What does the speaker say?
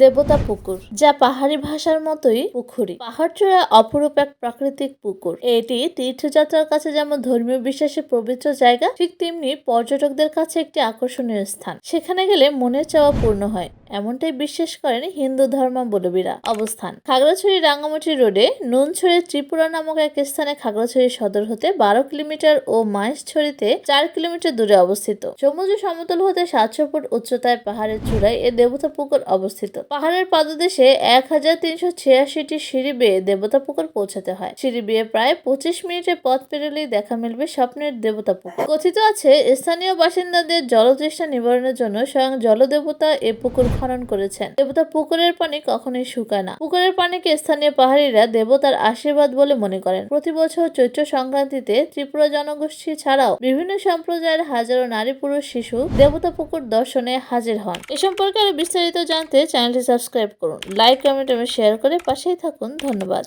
দেবতা পুকুর, যা পাহাড়ি ভাষার মতোই পুকুরি পাহাড়চূড়া অপরূপ এক প্রাকৃতিক পুকুর। এটি তীর্থযাত্রার কাছে যেমন ধর্মীয় বিশ্বাসে পবিত্র জায়গা, ঠিক তেমনি পর্যটকদের কাছে একটি আকর্ষণীয় স্থান। সেখানে গেলে মনের চাওয়া পূর্ণ হয়। এমনটাই বিশ্বাস করেন হিন্দু ধর্মাবলম্বীরা। অবস্থান, খাগড়াছড়ি রাঙ্গামাটি রোডে নুনছড়ি ত্রিপুরা নামক এক স্থানে খাগড়াছড়ি সদর হতে বারো কিলোমিটার ও মাইসছড়িতে চার কিলোমিটার দূরে অবস্থিত। সমুদ্র সমতল হতে সাতশো ফুট উচ্চতায় পাহাড়ের চূড়ায় এ দেবতা পুকুর অবস্থিত। পাহাড়ের পাদদেশে এক হাজার তিনশো ছিয়াশিটি সিঁড়ি বেয়ে দেবতা পুকুর পৌঁছাতে হয়। সিঁড়ি বেয়ে প্রায় পঁচিশ মিনিটের পথ পেরোলেই দেখা মিলবে স্বপ্নের দেবতা পুকুর। কথিত আছে, স্থানীয় বাসিন্দাদের জলতৃষ্ণা নিবারণের জন্য স্বয়ং জলদেবতা এ পুকুর খনন করেছেন। দেবতা পুকুরের পানি কখনোই শুকায় না। পুকুরের পানিকে স্থানীয় পাহাড়িরা দেবতার আশীর্বাদ বলে মনে করেন। প্রতি বছর চৈত্র সংক্রান্তিতে ত্রিপুরা জনগোষ্ঠী ছাড়াও বিভিন্ন সম্প্রদায়ের হাজারো নারী পুরুষ শিশু দেবতা পুকুর দর্শনে হাজির হন। এ সম্পর্কে আরও বিস্তারিত জানতে চ্যানেলটি সাবস্ক্রাইব করুন। লাইক, কমেন্ট এবং শেয়ার করে পাশেই থাকুন। ধন্যবাদ।